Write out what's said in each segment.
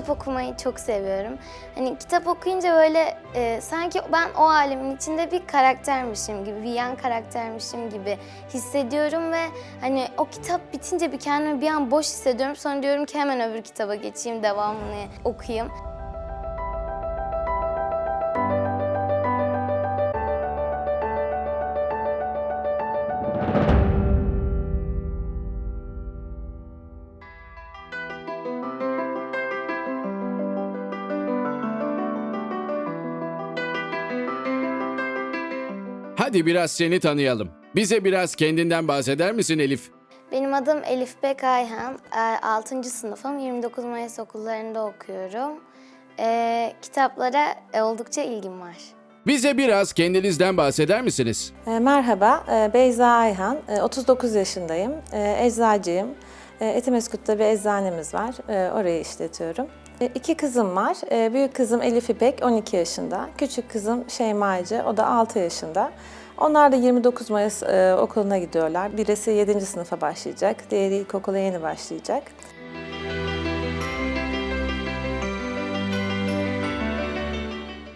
kitap okumayı çok seviyorum. Hani kitap okuyunca böyle e, sanki ben o alemin içinde bir karaktermişim gibi, bir yan karaktermişim gibi hissediyorum ve hani o kitap bitince bir kendimi bir an boş hissediyorum. Sonra diyorum ki hemen öbür kitaba geçeyim, devamını okuyayım. Hadi biraz seni tanıyalım. Bize biraz kendinden bahseder misin Elif? Benim adım Elif Bek Ayhan. 6. sınıfım. 29 Mayıs okullarında okuyorum. E, kitaplara e, oldukça ilgim var. Bize biraz kendinizden bahseder misiniz? E, Merhaba, e, Beyza Ayhan, E, 39 yaşındayım, eczacıyım. Etimeskut'ta bir eczanemiz var, orayı işletiyorum. İki kızım var, büyük kızım Elif İpek 12 yaşında, küçük kızım Şeyma Ece, o da 6 yaşında. Onlar da 29 Mayıs e, okuluna gidiyorlar. Birisi 7. sınıfa başlayacak, diğeri ilkokula yeni başlayacak.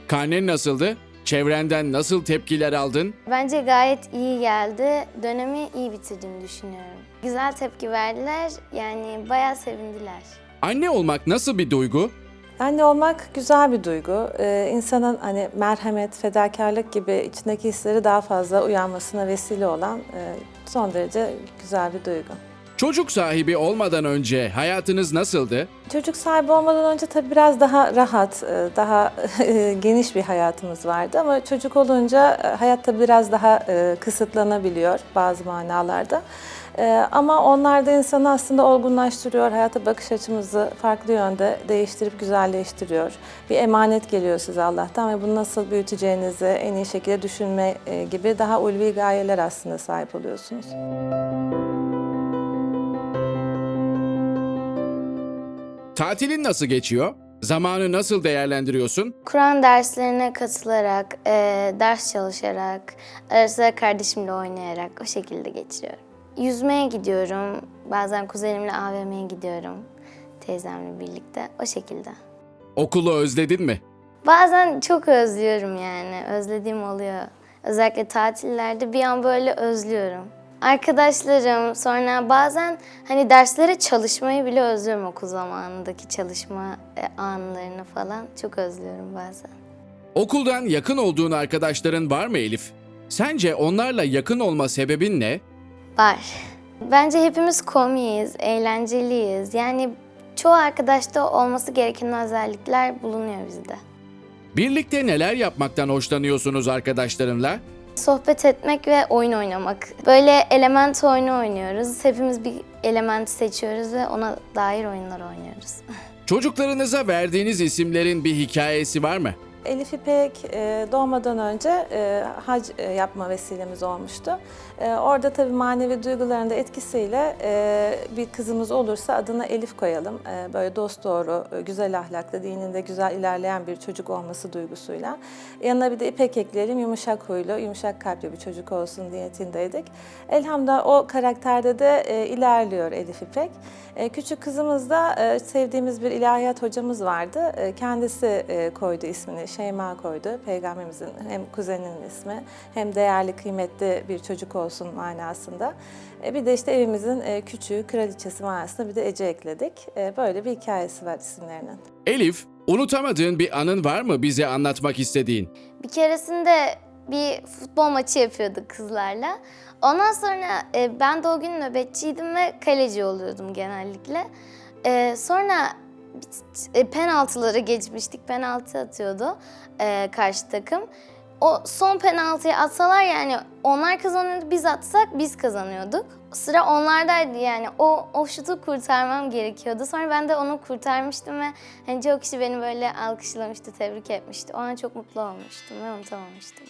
Karnen nasıldı? Çevrenden nasıl tepkiler aldın? Bence gayet iyi geldi. Dönemi iyi bitirdiğimi düşünüyorum. Güzel tepki verdiler. Yani bayağı sevindiler. Anne olmak nasıl bir duygu? Anne olmak güzel bir duygu. Ee, insanın hani merhamet, fedakarlık gibi içindeki hisleri daha fazla uyanmasına vesile olan e, son derece güzel bir duygu. Çocuk sahibi olmadan önce hayatınız nasıldı? Çocuk sahibi olmadan önce tabii biraz daha rahat, e, daha geniş bir hayatımız vardı ama çocuk olunca e, hayat tabii biraz daha e, kısıtlanabiliyor bazı manalarda. E, Ama onlar da insanı aslında olgunlaştırıyor, hayata bakış açımızı farklı yönde değiştirip güzelleştiriyor. Bir emanet geliyor size Allah'tan ve bunu nasıl büyüteceğinizi en iyi şekilde düşünme e, gibi daha ulvi gayeler aslında sahip oluyorsunuz. Tatilin nasıl geçiyor? Zamanı nasıl değerlendiriyorsun? Kur'an derslerine katılarak, e, ders çalışarak, ara sıra kardeşimle oynayarak o şekilde geçiriyorum. Yüzmeye gidiyorum. Bazen kuzenimle AVM'ye gidiyorum. Teyzemle birlikte. O şekilde. Okulu özledin mi? Bazen çok özlüyorum yani. Özlediğim oluyor. Özellikle tatillerde bir an böyle özlüyorum. Arkadaşlarım, sonra bazen hani derslere çalışmayı bile özlüyorum okul zamanındaki çalışma e, anlarını falan. Çok özlüyorum bazen. Okuldan yakın olduğun arkadaşların var mı Elif? Sence onlarla yakın olma sebebin ne? Var. Bence hepimiz komiyiz, eğlenceliyiz. Yani çoğu arkadaşta olması gereken özellikler bulunuyor bizde. Birlikte neler yapmaktan hoşlanıyorsunuz arkadaşlarınla? Sohbet etmek ve oyun oynamak. Böyle element oyunu oynuyoruz. Hepimiz bir element seçiyoruz ve ona dair oyunlar oynuyoruz. Çocuklarınıza verdiğiniz isimlerin bir hikayesi var mı? Elif İpek e, doğmadan önce e, hac e, yapma vesilemiz olmuştu. Orada tabii manevi duyguların da etkisiyle bir kızımız olursa adına Elif koyalım. Böyle dost doğru, güzel ahlaklı, dininde güzel ilerleyen bir çocuk olması duygusuyla. Yanına bir de İpek ekleyelim, yumuşak huylu, yumuşak kalpli bir çocuk olsun niyetindeydik. Elhamdülillah o karakterde de ilerliyor Elif İpek. Küçük kızımız da e, sevdiğimiz bir ilahiyat hocamız vardı. Kendisi koydu ismini, Şeyma koydu. Peygamberimizin hem kuzeninin ismi hem değerli, kıymetli bir çocuk olsun manasında. E, Bir de işte evimizin e, küçüğü, kraliçesi manasında bir de Ece ekledik. E, Böyle bir hikayesi var isimlerinin. Elif, unutamadığın bir anın var mı bize anlatmak istediğin? Bir keresinde bir futbol maçı yapıyorduk kızlarla. Ondan sonra e, ben de o gün nöbetçiydim ve kaleci oluyordum genellikle. E, sonra penaltıları geçmiştik. Penaltı atıyordu e, karşı takım. O son penaltıyı atsalar yani onlar kazanıyordu, biz atsak biz kazanıyorduk. Sıra onlardaydı yani o, o şutu kurtarmam gerekiyordu. Sonra ben de onu kurtarmıştım ve hani çok kişi beni böyle alkışlamıştı, tebrik etmişti. O an çok mutlu olmuştum ve unutamamıştım.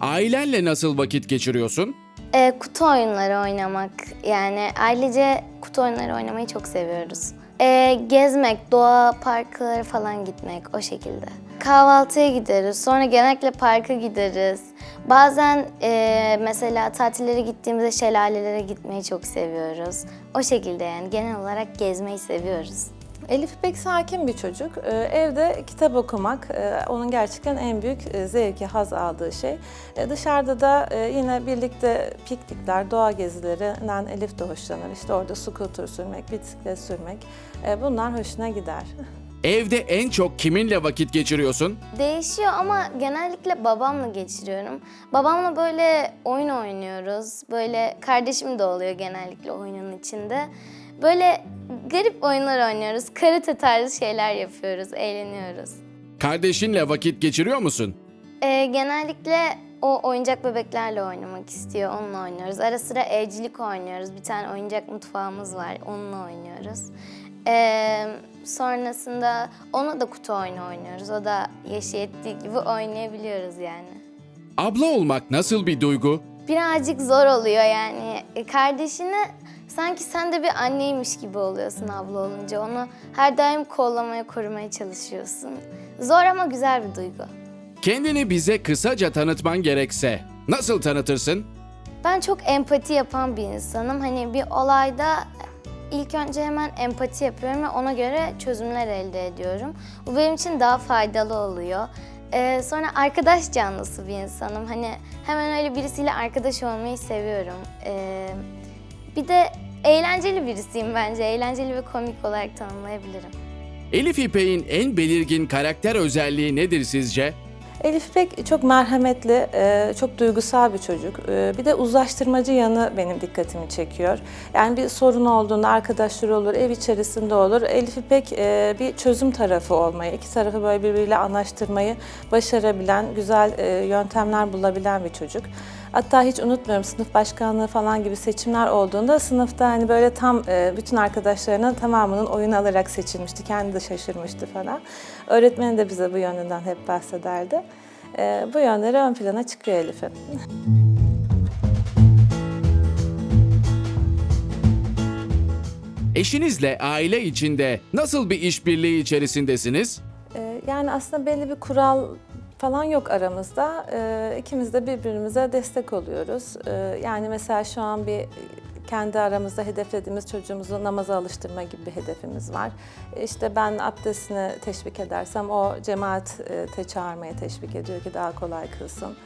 Ailenle nasıl vakit geçiriyorsun? Ee, kutu oyunları oynamak yani ailece kutu oyunları oynamayı çok seviyoruz. Ee, gezmek, doğa parkları falan gitmek o şekilde. Kahvaltıya gideriz, sonra genellikle parka gideriz. Bazen e, mesela tatillere gittiğimizde şelalelere gitmeyi çok seviyoruz. O şekilde yani genel olarak gezmeyi seviyoruz. Elif pek sakin bir çocuk. Ee, evde kitap okumak e, onun gerçekten en büyük e, zevki, haz aldığı şey. E, dışarıda da yine birlikte piknikler, doğa gezilerinden Elif de hoşlanır. İşte orada scooter sürmek, bisiklet sürmek bunlar hoşuna gider. Evde en çok kiminle vakit geçiriyorsun? Değişiyor ama genellikle babamla geçiriyorum. Babamla böyle oyun oynuyoruz. Böyle kardeşim de oluyor genellikle oyunun içinde. Böyle garip oyunlar oynuyoruz. Karate tarzı şeyler yapıyoruz, eğleniyoruz. Kardeşinle vakit geçiriyor musun? Ee, genellikle o oyuncak bebeklerle oynamak istiyor, onunla oynuyoruz. Ara sıra evcilik oynuyoruz. Bir tane oyuncak mutfağımız var, onunla oynuyoruz. Ee, sonrasında ona da kutu oyunu oynuyoruz. O da yaşı yettiği gibi oynayabiliyoruz yani. Abla olmak nasıl bir duygu? Birazcık zor oluyor yani. Kardeşini sanki sen de bir anneymiş gibi oluyorsun abla olunca. Onu her daim kollamaya, korumaya çalışıyorsun. Zor ama güzel bir duygu. Kendini bize kısaca tanıtman gerekse nasıl tanıtırsın? Ben çok empati yapan bir insanım. Hani bir olayda ilk önce hemen empati yapıyorum ve ona göre çözümler elde ediyorum. Bu benim için daha faydalı oluyor. Ee, sonra arkadaş canlısı bir insanım. Hani hemen öyle birisiyle arkadaş olmayı seviyorum. Ee, bir de eğlenceli birisiyim bence. Eğlenceli ve komik olarak tanımlayabilirim. Elif İpek'in en belirgin karakter özelliği nedir sizce? Elif pek çok merhametli, e, çok duygusal bir çocuk. E, Bir de uzlaştırmacı yanı benim dikkatimi çekiyor. Yani bir sorun olduğunda arkadaşları olur, ev içerisinde olur. Elif İpek e, bir çözüm tarafı olmayı, iki tarafı böyle birbiriyle anlaştırmayı başarabilen, güzel yöntemler bulabilen bir çocuk. Hatta hiç unutmuyorum sınıf başkanlığı falan gibi seçimler olduğunda sınıfta hani böyle tam e, bütün arkadaşlarının tamamının oyun alarak seçilmişti. Kendi de şaşırmıştı falan. Öğretmeni de bize bu yönünden hep bahsederdi. E, bu yönleri ön plana çıkıyor Elif'in. Eşinizle aile içinde nasıl bir işbirliği içerisindesiniz? Ee, Yani aslında belli bir kural falan yok aramızda. Ee, İkimiz de birbirimize destek oluyoruz. Ee, Yani mesela şu an bir kendi aramızda hedeflediğimiz çocuğumuzu namaza alıştırma gibi bir hedefimiz var. İşte ben abdestini teşvik edersem o cemaate çağırmaya teşvik ediyor ki daha kolay kılsın.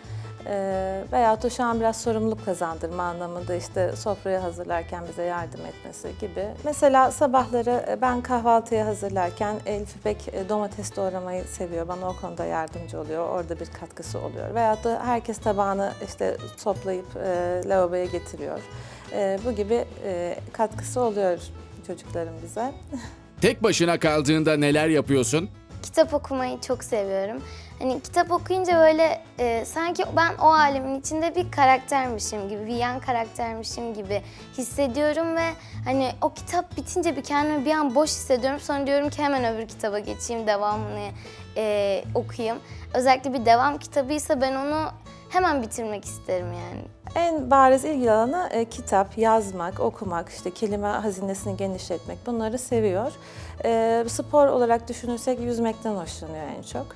Ee, veyahut da şu an biraz sorumluluk kazandırma anlamında işte sofrayı hazırlarken bize yardım etmesi gibi. Mesela sabahları e, ben kahvaltıya hazırlarken Elif İpek e, domates doğramayı seviyor. Bana o konuda yardımcı oluyor. Orada bir katkısı oluyor. Veyahut da herkes tabağını işte toplayıp e, lavaboya getiriyor. E, bu gibi e, katkısı oluyor çocukların bize. Tek başına kaldığında neler yapıyorsun? Kitap okumayı çok seviyorum. Hani kitap okuyunca böyle e, sanki ben o alemin içinde bir karaktermişim gibi, bir yan karaktermişim gibi hissediyorum ve hani o kitap bitince bir kendimi bir an boş hissediyorum. Sonra diyorum ki hemen öbür kitaba geçeyim, devamını e, okuyayım. Özellikle bir devam kitabıysa ben onu hemen bitirmek isterim yani. En bariz ilgi alanı e, kitap, yazmak, okumak, işte kelime hazinesini genişletmek bunları seviyor. E, spor olarak düşünürsek yüzmekten hoşlanıyor en çok.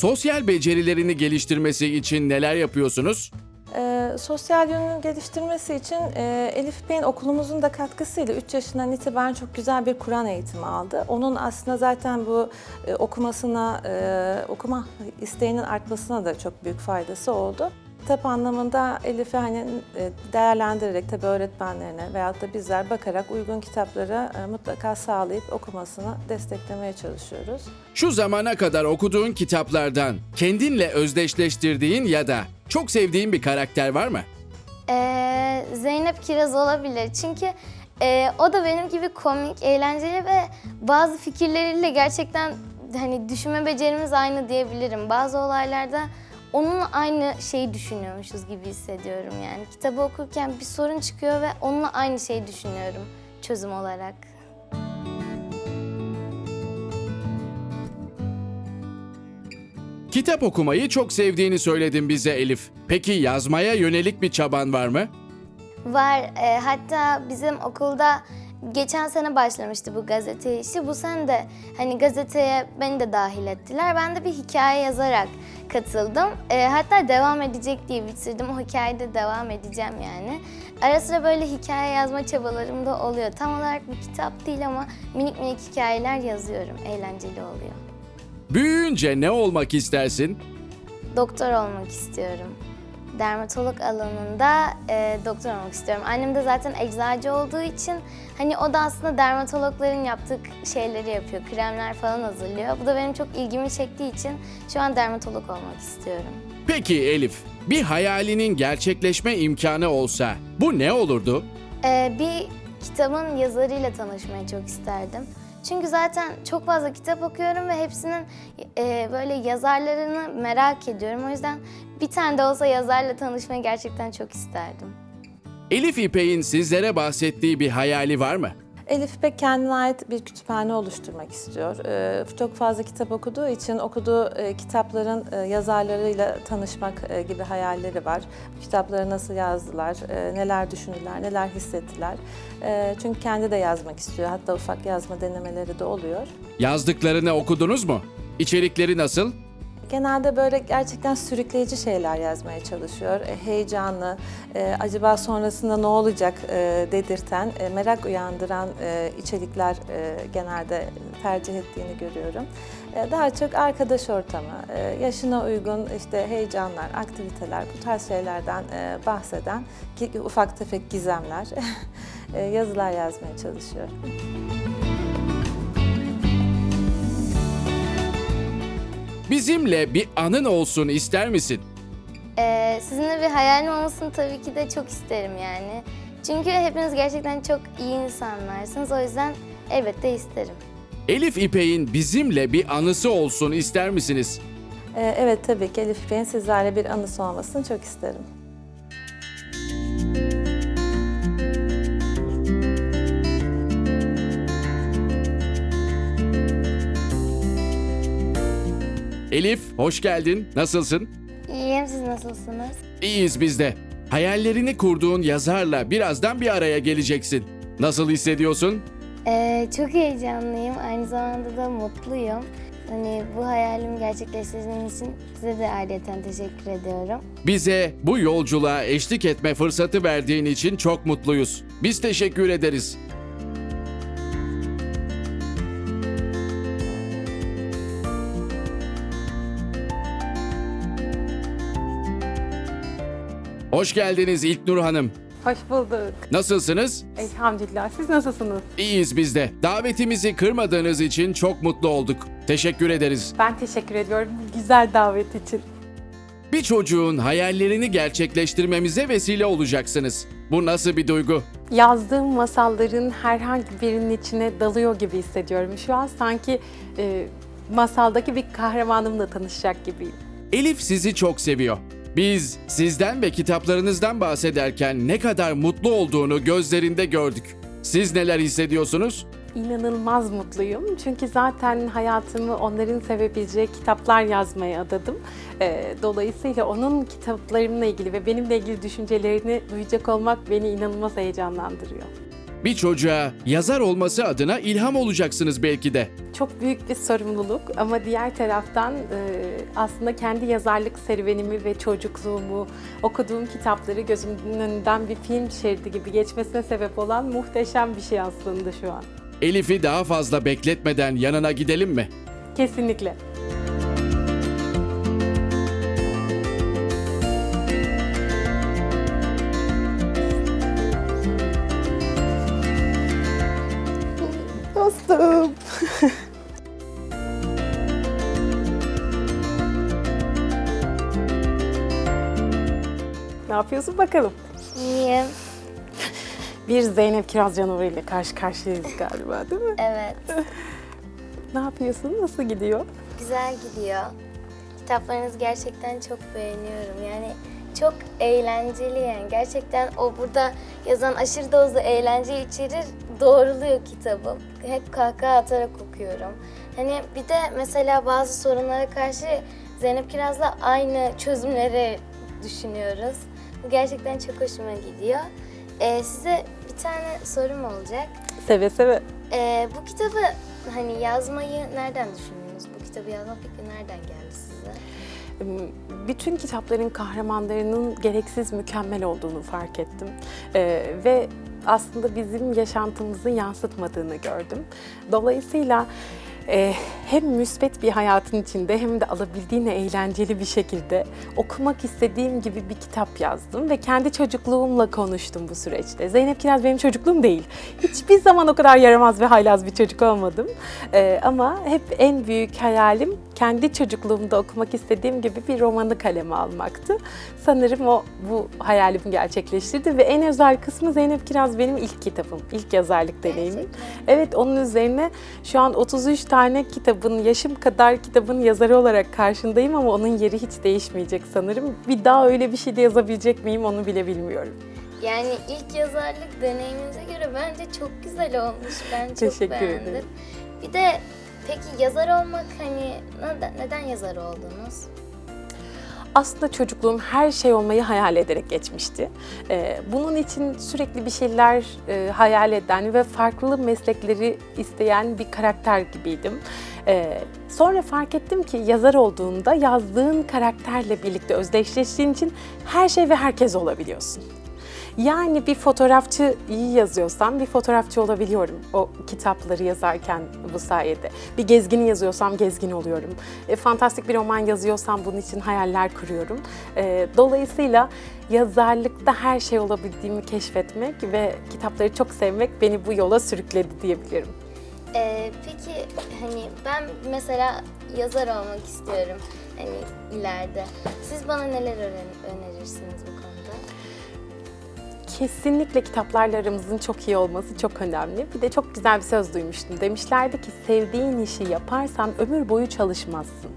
Sosyal becerilerini geliştirmesi için neler yapıyorsunuz? E, sosyal yönünü geliştirmesi için e, Elif Bey'in okulumuzun da katkısıyla 3 yaşından itibaren çok güzel bir Kur'an eğitimi aldı. Onun aslında zaten bu e, okumasına, e, okuma isteğinin artmasına da çok büyük faydası oldu. Kitap anlamında Elif'i hani e, değerlendirerek tabii öğretmenlerine veyahut da bizler bakarak uygun kitapları e, mutlaka sağlayıp okumasını desteklemeye çalışıyoruz. Şu zamana kadar okuduğun kitaplardan kendinle özdeşleştirdiğin ya da çok sevdiğin bir karakter var mı? Ee, Zeynep Kiraz olabilir. Çünkü e, o da benim gibi komik, eğlenceli ve bazı fikirleriyle gerçekten hani düşünme becerimiz aynı diyebilirim. Bazı olaylarda onunla aynı şeyi düşünüyormuşuz gibi hissediyorum yani. Kitabı okurken bir sorun çıkıyor ve onunla aynı şeyi düşünüyorum çözüm olarak. Kitap okumayı çok sevdiğini söyledin bize Elif. Peki yazmaya yönelik bir çaban var mı? Var. e, hatta bizim okulda geçen sene başlamıştı bu gazete işi. Bu sene de hani gazeteye beni de dahil ettiler. Ben de bir hikaye yazarak katıldım. Ee, hatta devam edecek diye bitirdim. O hikayede devam edeceğim yani. Ara sıra böyle hikaye yazma çabalarım da oluyor. Tam olarak bir kitap değil ama minik minik hikayeler yazıyorum. Eğlenceli oluyor. Büyüyünce ne olmak istersin? Doktor olmak istiyorum. Dermatolog alanında e, doktor olmak istiyorum. Annem de zaten eczacı olduğu için hani o da aslında dermatologların yaptığı şeyleri yapıyor. Kremler falan hazırlıyor. Bu da benim çok ilgimi çektiği için şu an dermatolog olmak istiyorum. Peki Elif, bir hayalinin gerçekleşme imkanı olsa bu ne olurdu? Ee, bir kitabın yazarıyla tanışmayı çok isterdim. Çünkü zaten çok fazla kitap okuyorum ve hepsinin e, böyle yazarlarını merak ediyorum. O yüzden bir tane de olsa yazarla tanışmayı gerçekten çok isterdim. Elif İpek'in sizlere bahsettiği bir hayali var mı? Elif İpek kendine ait bir kütüphane oluşturmak istiyor. Ee, çok fazla kitap okuduğu için okuduğu e, kitapların e, yazarlarıyla tanışmak e, gibi hayalleri var. Kitapları nasıl yazdılar, neler düşündüler, neler hissettiler. Çünkü kendi de yazmak istiyor. Hatta ufak yazma denemeleri de oluyor. Yazdıklarını okudunuz mu? İçerikleri nasıl? Genelde böyle gerçekten sürükleyici şeyler yazmaya çalışıyor. E, heyecanlı, e, acaba sonrasında ne olacak e, dedirten, merak uyandıran içerikler genelde tercih ettiğini görüyorum. Daha çok arkadaş ortamı, yaşına uygun işte heyecanlar, aktiviteler, bu tarz şeylerden bahseden ufak tefek gizemler, yazılar yazmaya çalışıyor. Bizimle bir anın olsun ister misin? Ee, sizinle bir hayalim olmasını tabii ki de çok isterim yani. Çünkü hepiniz gerçekten çok iyi insanlarsınız. O yüzden elbette isterim. Elif İpek'in bizimle bir anısı olsun ister misiniz? E, evet tabii ki Elif İpek'in sizlerle bir anısı olmasını çok isterim. Elif, hoş geldin. Nasılsın? İyiyim, siz nasılsınız? İyiyiz biz de. Hayallerini kurduğun yazarla birazdan bir araya geleceksin. Nasıl hissediyorsun? Ee, çok heyecanlıyım. Aynı zamanda da mutluyum. Hani bu hayalimi gerçekleştirdiğiniz için size de ayrıca teşekkür ediyorum. Bize bu yolculuğa eşlik etme fırsatı verdiğin için çok mutluyuz. Biz teşekkür ederiz. Hoş geldiniz İlknur Hanım. Hoş bulduk. Nasılsınız? Elhamdülillah. Siz nasılsınız? İyiyiz biz de. Davetimizi kırmadığınız için çok mutlu olduk. Teşekkür ederiz. Ben teşekkür ediyorum bu güzel davet için. Bir çocuğun hayallerini gerçekleştirmemize vesile olacaksınız. Bu nasıl bir duygu? Yazdığım masalların herhangi birinin içine dalıyor gibi hissediyorum. Şu an sanki e, masaldaki bir kahramanımla tanışacak gibiyim. Elif sizi çok seviyor. Biz sizden ve kitaplarınızdan bahsederken ne kadar mutlu olduğunu gözlerinde gördük. Siz neler hissediyorsunuz? İnanılmaz mutluyum. Çünkü zaten hayatımı onların sevebileceği kitaplar yazmaya adadım. E, dolayısıyla onun kitaplarımla ilgili ve benimle ilgili düşüncelerini duyacak olmak beni inanılmaz heyecanlandırıyor. Bir çocuğa yazar olması adına ilham olacaksınız belki de. Çok büyük bir sorumluluk ama diğer taraftan e, aslında kendi yazarlık serüvenimi ve çocukluğumu, okuduğum kitapları gözümün önünden bir film şeridi gibi geçmesine sebep olan muhteşem bir şey aslında şu an. Elif'i daha fazla bekletmeden yanına gidelim mi? Kesinlikle. Yapıyorsun bakalım? İyiyim. Bir Zeynep Kiraz canavarı ile karşı karşıyayız galiba değil mi? Evet. Ne yapıyorsun? Nasıl gidiyor? Güzel gidiyor. Kitaplarınızı gerçekten çok beğeniyorum. Yani çok eğlenceli yani. Gerçekten o burada yazan aşırı dozda eğlence içerir. Doğruluyor kitabım. Hep kahkaha atarak okuyorum. Hani bir de mesela bazı sorunlara karşı Zeynep Kiraz'la aynı çözümleri düşünüyoruz. Bu gerçekten çok hoşuma gidiyor. Ee, size bir tane sorum olacak. Seve seve. Ee, bu kitabı hani yazmayı nereden düşündünüz? Bu kitabı yazma fikri nereden geldi size? bütün kitapların kahramanlarının gereksiz mükemmel olduğunu fark ettim. Ee, ve aslında bizim yaşantımızı yansıtmadığını gördüm. Dolayısıyla e, hem müsbet bir hayatın içinde hem de alabildiğine eğlenceli bir şekilde okumak istediğim gibi bir kitap yazdım ve kendi çocukluğumla konuştum bu süreçte. Zeynep Kiraz benim çocukluğum değil. Hiçbir zaman o kadar yaramaz ve haylaz bir çocuk olmadım. Ee, ama hep en büyük hayalim kendi çocukluğumda okumak istediğim gibi bir romanı kaleme almaktı. Sanırım o bu hayalimi gerçekleştirdi ve en özel kısmı Zeynep Kiraz benim ilk kitabım, ilk yazarlık deneyimim. Gerçekten. Evet onun üzerine şu an 33 tane kitabın, yaşım kadar kitabın yazarı olarak karşındayım ama onun yeri hiç değişmeyecek sanırım. Bir daha öyle bir şey de yazabilecek miyim onu bile bilmiyorum. Yani ilk yazarlık deneyiminize göre bence çok güzel olmuş. Ben çok Teşekkür beğendim. ederim. Bir de peki yazar olmak hani neden, neden yazar oldunuz? Aslında çocukluğum her şey olmayı hayal ederek geçmişti. Ee, bunun için sürekli bir şeyler e, hayal eden ve farklı meslekleri isteyen bir karakter gibiydim. Ee, sonra fark ettim ki yazar olduğunda yazdığın karakterle birlikte özdeşleştiğin için her şey ve herkes olabiliyorsun. Yani bir fotoğrafçı iyi yazıyorsam bir fotoğrafçı olabiliyorum o kitapları yazarken bu sayede. Bir gezgini yazıyorsam gezgin oluyorum. E, fantastik bir roman yazıyorsam bunun için hayaller kuruyorum. E, dolayısıyla yazarlıkta her şey olabildiğimi keşfetmek ve kitapları çok sevmek beni bu yola sürükledi diyebilirim. Ee, peki hani ben mesela yazar olmak istiyorum hani ileride. Siz bana neler öğren- önerirsiniz bu? Kesinlikle kitaplarla aramızın çok iyi olması çok önemli. Bir de çok güzel bir söz duymuştum. Demişlerdi ki sevdiğin işi yaparsan ömür boyu çalışmazsın.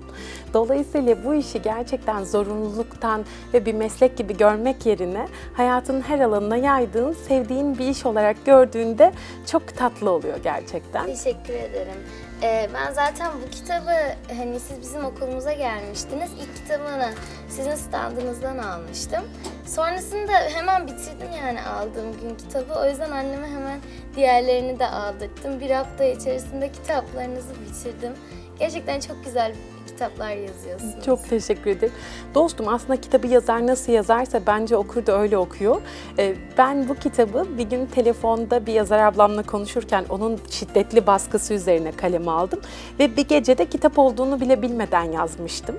Dolayısıyla bu işi gerçekten zorunluluktan ve bir meslek gibi görmek yerine hayatın her alanına yaydığın, sevdiğin bir iş olarak gördüğünde çok tatlı oluyor gerçekten. Teşekkür ederim. Ee, ben zaten bu kitabı hani siz bizim okulumuza gelmiştiniz. İlk kitabını sizin standınızdan almıştım. Sonrasında hemen bitirdim yani aldığım gün kitabı. O yüzden anneme hemen diğerlerini de aldırttım. Bir hafta içerisinde kitaplarınızı bitirdim. Gerçekten çok güzel kitaplar yazıyorsunuz. Çok teşekkür ederim. Dostum aslında kitabı yazar nasıl yazarsa bence okur da öyle okuyor. Ee, Ben bu kitabı bir gün telefonda bir yazar ablamla konuşurken onun şiddetli baskısı üzerine kaleme aldım. Ve bir gecede kitap olduğunu bile bilmeden yazmıştım.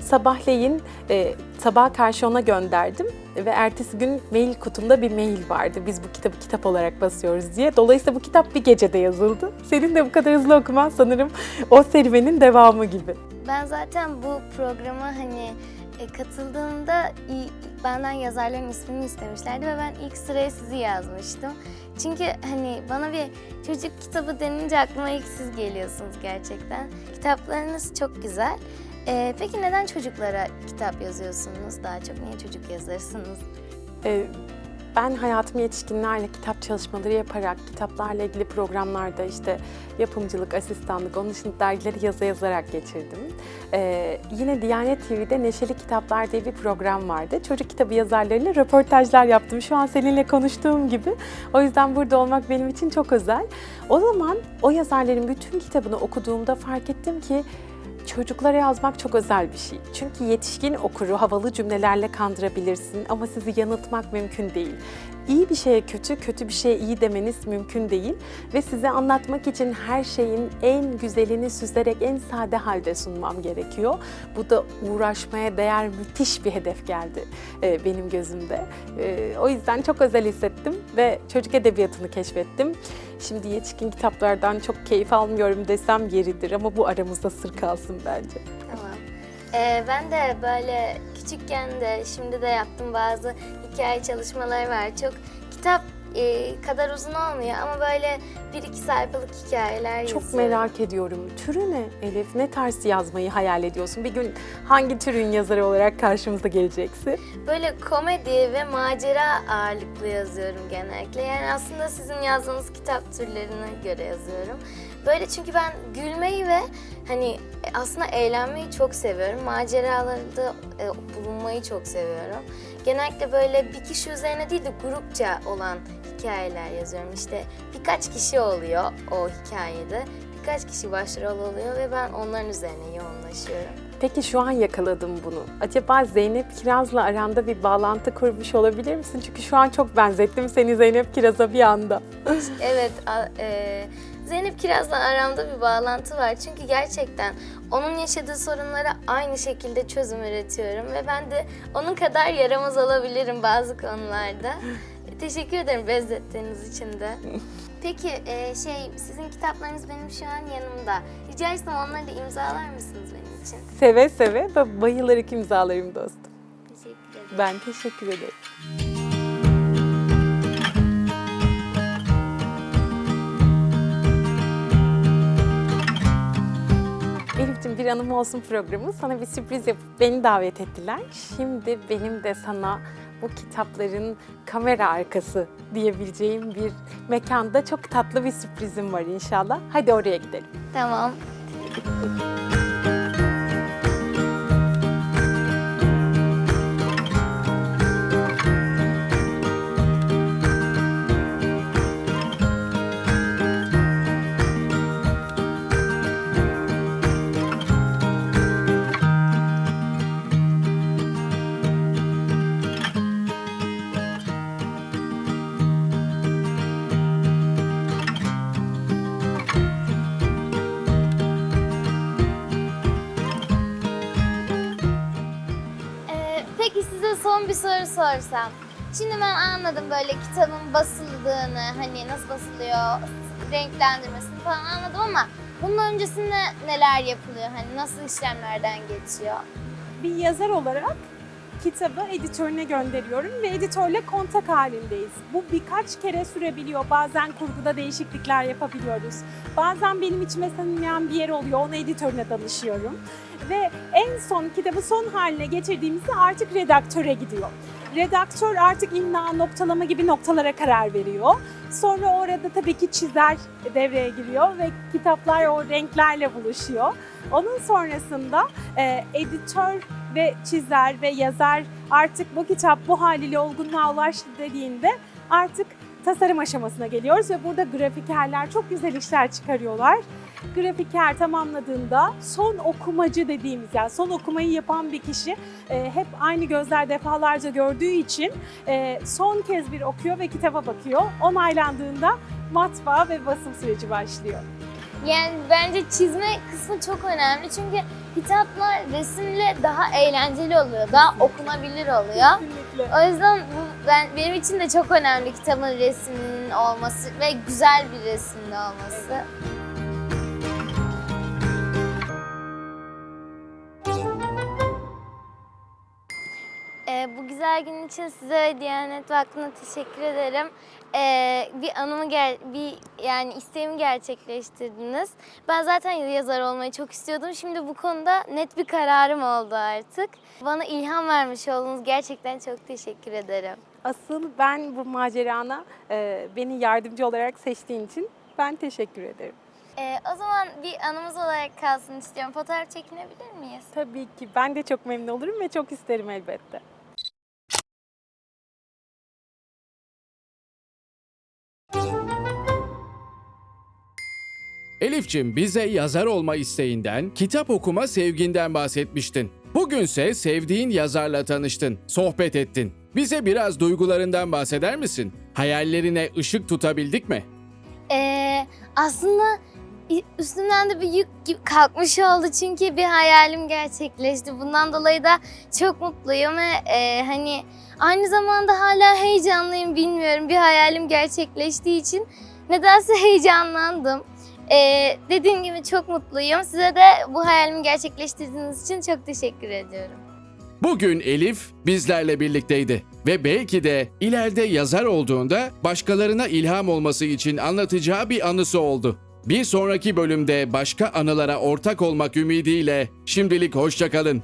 Sabahleyin e, sabaha karşı ona gönderdim ve ertesi gün mail kutumda bir mail vardı. Biz bu kitabı kitap olarak basıyoruz diye. Dolayısıyla bu kitap bir gecede yazıldı. Senin de bu kadar hızlı okuman sanırım o serüvenin devamı gibi. Ben zaten bu programa hani e, katıldığımda benden yazarların ismini istemişlerdi ve ben ilk sıraya sizi yazmıştım. Çünkü hani bana bir çocuk kitabı denince aklıma ilk siz geliyorsunuz gerçekten. Kitaplarınız çok güzel. E, peki neden çocuklara kitap yazıyorsunuz? Daha çok niye çocuk yazırsınız? Ee, Ben hayatımı yetişkinlerle kitap çalışmaları yaparak, kitaplarla ilgili programlarda işte yapımcılık, asistanlık, onun dışında dergileri yazı yazarak geçirdim. Ee, yine Diyanet TV'de Neşeli Kitaplar diye bir program vardı. Çocuk kitabı yazarlarıyla röportajlar yaptım. Şu an seninle konuştuğum gibi. O yüzden burada olmak benim için çok özel. O zaman o yazarların bütün kitabını okuduğumda fark ettim ki Çocuklara yazmak çok özel bir şey. Çünkü yetişkin okuru havalı cümlelerle kandırabilirsin ama sizi yanıltmak mümkün değil. İyi bir şeye kötü, kötü bir şeye iyi demeniz mümkün değil ve size anlatmak için her şeyin en güzelini süzerek en sade halde sunmam gerekiyor. Bu da uğraşmaya değer müthiş bir hedef geldi e, benim gözümde. E, o yüzden çok özel hissettim ve çocuk edebiyatını keşfettim. Şimdi yetişkin kitaplardan çok keyif almıyorum desem yeridir ama bu aramızda sır kalsın bence. Tamam. Ee, ben de böyle küçükken de şimdi de yaptığım bazı hikaye çalışmaları var. Çok kitap e, kadar uzun olmuyor ama böyle bir iki sayfalık hikayeler Çok yazıyorum. merak ediyorum. Türü ne Elif? Ne tarz yazmayı hayal ediyorsun? Bir gün hangi türün yazarı olarak karşımıza geleceksin? Böyle komedi ve macera ağırlıklı yazıyorum genellikle. Yani aslında sizin yazdığınız kitap türlerine göre yazıyorum. Böyle çünkü ben gülmeyi ve hani e, aslında eğlenmeyi çok seviyorum. Maceralarda e, bulunmayı çok seviyorum. Genellikle böyle bir kişi üzerine değil de grupça olan hikayeler yazıyorum. İşte birkaç kişi oluyor o hikayede. Birkaç kişi başrol oluyor ve ben onların üzerine yoğunlaşıyorum. Peki şu an yakaladım bunu. Acaba Zeynep Kiraz'la aranda bir bağlantı kurmuş olabilir misin? Çünkü şu an çok benzettim seni Zeynep Kiraz'a bir anda. Evet, e, Zeynep Kiraz'la aramda bir bağlantı var. Çünkü gerçekten onun yaşadığı sorunlara aynı şekilde çözüm üretiyorum ve ben de onun kadar yaramaz olabilirim bazı konularda. Teşekkür ederim benzettiğiniz için de. Peki e, şey sizin kitaplarınız benim şu an yanımda. Rica etsem onları da imzalar mısınız benim için? Seve seve ve bayılarak imzalarım dostum. Teşekkür ederim. Ben teşekkür ederim. Bir anım olsun programı. Sana bir sürpriz yapıp beni davet ettiler. Şimdi benim de sana bu kitapların kamera arkası diyebileceğim bir mekanda çok tatlı bir sürprizim var inşallah. Hadi oraya gidelim. Tamam. Sorsam. Şimdi ben anladım böyle kitabın basıldığını, hani nasıl basılıyor, renklendirmesini falan anladım ama bunun öncesinde neler yapılıyor, hani nasıl işlemlerden geçiyor? bir yazar olarak kitabı editörüne gönderiyorum ve editörle kontak halindeyiz. Bu birkaç kere sürebiliyor. Bazen kurguda değişiklikler yapabiliyoruz. Bazen benim içime sinmeyen bir yer oluyor. Onu editörüne danışıyorum. Ve en son kitabı son haline getirdiğimizde artık redaktöre gidiyor. Redaktör artık imla, noktalama gibi noktalara karar veriyor. Sonra orada tabii ki çizer devreye giriyor ve kitaplar o renklerle buluşuyor. Onun sonrasında e, editör ve çizer ve yazar artık bu kitap bu haliyle olgunluğa ulaştı dediğinde artık tasarım aşamasına geliyoruz ve burada grafikerler çok güzel işler çıkarıyorlar. Grafiker tamamladığında son okumacı dediğimiz yani son okumayı yapan bir kişi e, hep aynı gözler defalarca gördüğü için e, son kez bir okuyor ve kitaba bakıyor. Onaylandığında matbaa ve basım süreci başlıyor. Yani bence çizme kısmı çok önemli çünkü kitaplar resimle daha eğlenceli oluyor, daha okunabilir oluyor. Kesinlikle. O yüzden bu ben benim için de çok önemli kitabın resminin olması ve güzel bir resimde olması. Ee, güzel gün için size ve Diyanet Vakfı'na teşekkür ederim. Ee, bir anımı ger bir yani isteğimi gerçekleştirdiniz. Ben zaten yazar olmayı çok istiyordum. Şimdi bu konuda net bir kararım oldu artık. Bana ilham vermiş oldunuz. Gerçekten çok teşekkür ederim. Asıl ben bu macerana e, beni yardımcı olarak seçtiğin için ben teşekkür ederim. Ee, o zaman bir anımız olarak kalsın istiyorum. Fotoğraf çekinebilir miyiz? Tabii ki ben de çok memnun olurum ve çok isterim elbette. Elifçim bize yazar olma isteğinden, kitap okuma sevginden bahsetmiştin. Bugünse sevdiğin yazarla tanıştın, sohbet ettin. Bize biraz duygularından bahseder misin? Hayallerine ışık tutabildik mi? Ee, aslında üstümden de bir yük gibi kalkmış oldu çünkü bir hayalim gerçekleşti. Bundan dolayı da çok mutluyum ve e, hani aynı zamanda hala heyecanlıyım bilmiyorum. Bir hayalim gerçekleştiği için nedense heyecanlandım. Ee, dediğim gibi çok mutluyum. Size de bu hayalimi gerçekleştirdiğiniz için çok teşekkür ediyorum. Bugün Elif bizlerle birlikteydi ve belki de ileride yazar olduğunda başkalarına ilham olması için anlatacağı bir anısı oldu. Bir sonraki bölümde başka anılara ortak olmak ümidiyle şimdilik hoşçakalın.